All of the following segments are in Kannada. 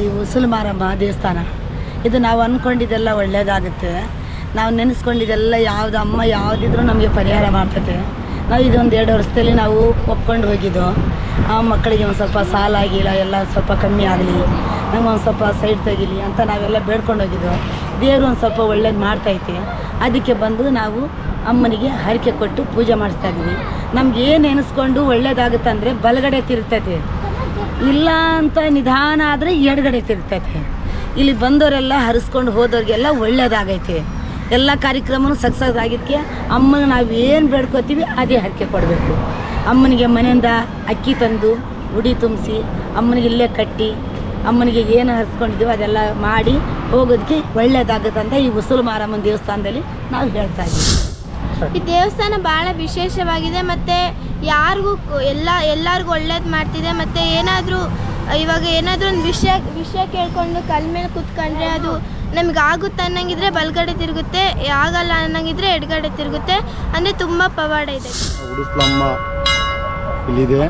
ಈ ಉಸುಲು ದೇವಸ್ಥಾನ. ಇದು ನಾವು ಅಂದ್ಕೊಂಡಿದ್ದೆಲ್ಲ ಒಳ್ಳೇದಾಗುತ್ತೆ. ನಾವು ನೆನೆಸ್ಕೊಂಡಿದ್ದೆಲ್ಲ ಯಾವ್ದು ಅಮ್ಮ ಯಾವುದಿದ್ರೂ ನಮಗೆ ಪರಿಹಾರ ಮಾಡ್ತೈತೆ ನಾವು ಇದೊಂದು ಎರಡು ವರ್ಷದಲ್ಲಿ ನಾವು ಒಪ್ಕೊಂಡು ಹೋಗಿದ್ದು. ಆ ಮಕ್ಕಳಿಗೆ ಒಂದು ಸ್ವಲ್ಪ ಸಾಲ ಆಗಿಲ್ಲ, ಎಲ್ಲ ಸ್ವಲ್ಪ ಕಮ್ಮಿ ಆಗಲಿ, ನಮ್ಗೆ ಒಂದು ಸ್ವಲ್ಪ ಸೈಡ್ ತೆಗಿಲಿ ಅಂತ ನಾವೆಲ್ಲ ಬೇಡ್ಕೊಂಡು ಹೋಗಿದ್ದು. ದೇವರು ಒಂದು ಸ್ವಲ್ಪ ಒಳ್ಳೇದು ಮಾಡ್ತೈತೆ ಅದಕ್ಕೆ ಬಂದು ನಾವು ಅಮ್ಮನಿಗೆ ಹರಕೆ ಕೊಟ್ಟು ಪೂಜೆ ಮಾಡಿಸ್ತಾ ಇದ್ವಿ ನಮ್ಗೆ ಏನು ಎನಿಸ್ಕೊಂಡು ಅಂದರೆ ಬಲಗಡೆ ತಿರ್ತೈತೆ. ಇಲ್ಲ ಅಂತ ನಿಧಾನ ಆದರೆ ಎಡಗಡೆ ತಿರ್ತೈತೆ. ಇಲ್ಲಿ ಬಂದವರೆಲ್ಲ ಹರಿಸ್ಕೊಂಡು ಹೋದವ್ರಿಗೆಲ್ಲ ಒಳ್ಳೇದಾಗೈತೆ. ಎಲ್ಲ ಕಾರ್ಯಕ್ರಮನೂ ಸಕ್ಸಸ್ ಆಗಿದ್ದಕ್ಕೆ ಅಮ್ಮನ ನಾವು ಏನು ಬೇಡ್ಕೋತೀವಿ ಅದೇ ಹರಕೆ ಕೊಡಬೇಕು. ಅಮ್ಮನಿಗೆ ಮನೆಯಿಂದ ಅಕ್ಕಿ ತಂದು ಉಡಿ ತುಂಬಿಸಿ, ಅಮ್ಮನಿಗೆ ಇಲ್ಲೇ ಕಟ್ಟಿ, ಅಮ್ಮನಿಗೆ ಏನು ಹರಿಸ್ಕೊಂಡಿದ್ದೀವೋ ಅದೆಲ್ಲ ಮಾಡಿ ಹೋಗೋದಕ್ಕೆ ಒಳ್ಳೇದಾಗುತ್ತೆ ಅಂತ ಈ ಉಸುಲು ಮಾರಮ್ಮನ ದೇವಸ್ಥಾನದಲ್ಲಿ ನಾವು ಹೇಳ್ತಾ ಇದ್ದೀವಿ. ಈ ದೇವಸ್ಥಾನ ಭಾಳ ವಿಶೇಷವಾಗಿದೆ. ಮತ್ತು ಯಾರಿಗೂ ಎಲ್ಲ ಎಲ್ಲರಿಗೂ ಒಳ್ಳೇದು ಮಾಡ್ತಿದೆ. ಮತ್ತು ಏನಾದರೂ ಇವಾಗ ಏನಾದರೂ ಒಂದು ವಿಷಯ ವಿಷಯ ಕೇಳ್ಕೊಂಡು ಕಲ್ ಮೇಲೆ ಕುತ್ಕೊಂಡ್ರೆ ಅದು ನಮ್ಗೆ ಆಗುತ್ತೆ ಅನ್ನಂಗಿದ್ರೆ ಬಲಗಡೆ ತಿರುಗುತ್ತೆ. ಆಗಲ್ಲ ಅನ್ನಂಗಿದ್ರೆ ಎಡಗಡೆ ತಿರುಗುತ್ತೆ. ಅಂದರೆ ತುಂಬ ಪವಾಡ ಇದೆ. ಉಡುಸ್ಲಮ್ಮ ಇಲ್ಲಿದೆ.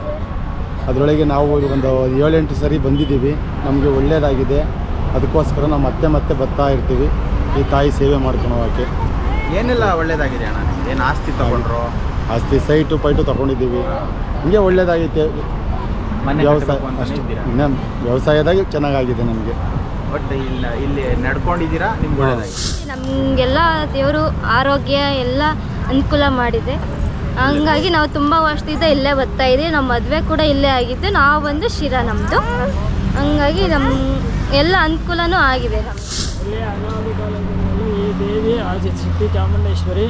ಅದರೊಳಗೆ ನಾವು ಒಂದು ಏಳೆಂಟು ಸರಿ ಬಂದಿದ್ದೀವಿ. ನಮಗೆ ಒಳ್ಳೆಯದಾಗಿದೆ ಅದಕ್ಕೋಸ್ಕರ ನಾವು ಮತ್ತೆ ಮತ್ತೆ ಬರ್ತಾ ಇರ್ತೀವಿ. ಈ ತಾಯಿ ಸೇವೆ ಮಾಡ್ಕೊಳೋಕೆ. ಏನೆಲ್ಲ ಒಳ್ಳೇದಾಗಿದೆ ಅಣ್ಣ? ಏನು ಆಸ್ತಿ ತಗೊಂಡ್ರು? ಆಸ್ತಿ ಸೈಟು ಪೈಟು ತಗೊಂಡಿದ್ದೀವಿ. ಹಿಂಗೆ ಒಳ್ಳೇದಾಗೈತೆ. ಮನೆ ವ್ಯವಸಾಯ ಅಷ್ಟು. ಇದ್ದೀರಾ? ವ್ಯವಸಾಯದಾಗ ಚೆನ್ನಾಗಾಗಿದೆ ನಮಗೆ. ಬಟ್ ಇಲ್ಲ ಇಲ್ಲಿ ನಡ್ಕೊಂಡಿದ್ದೀರಾ? ನಿಮ್ಗೆ ನಮಗೆಲ್ಲ ದೇವರು ಆರೋಗ್ಯ ಎಲ್ಲ ಅನುಕೂಲ ಮಾಡಿದೆ. ಹಂಗಾಗಿ ನಾವು ತುಂಬ ವರ್ಷದಿಂದ ಇಲ್ಲೇ ಬರ್ತಾ ಇದ್ದೀವಿ. ನಮ್ಮ ಮದುವೆ ಕೂಡ ಇಲ್ಲೇ ಆಗಿದ್ದು ನಾವು ಬಂದು ಶಿರಾ ನಮ್ಮದು ಹಂಗಾಗಿ ನಮ್ಮ ಎಲ್ಲ ಅನುಕೂಲನೂ ಆಗಿದೆ ನಮ್ಗೆ. ಇಲ್ಲಿ ಅನಾದಿ ಕಾಲದಿಂದಲೂ ಈ ದೇವಿ ಆದಿಶಕ್ತಿ ಚಾಮುಂಡೇಶ್ವರಿ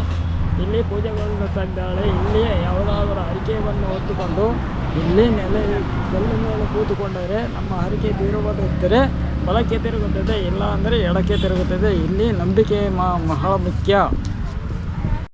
ಇಲ್ಲಿ ಪೂಜೆಗಳನ್ನು ತಂದಾಳೆ ಇಲ್ಲಿ ಯಾವುದಾದರೂ ಹರಿಕೆಯನ್ನು ಹೊತ್ತುಕೊಂಡು ಇಲ್ಲಿ ನೆಲೆ ಕಲ್ಲು ಮೇಲೆ ಕೂತುಕೊಂಡರೆ ನಮ್ಮ ಹರಿಕೆ ತೀರುವುದಿದ್ದರೆ ಬಲಕ್ಕೆ ತಿರುಗುತ್ತದೆ ಇಲ್ಲ ಅಂದರೆ ಎಡಕ್ಕೆ ತಿರುಗುತ್ತದೆ. ಇಲ್ಲಿ ನಂಬಿಕೆ ಮಹಾ ಮುಖ್ಯ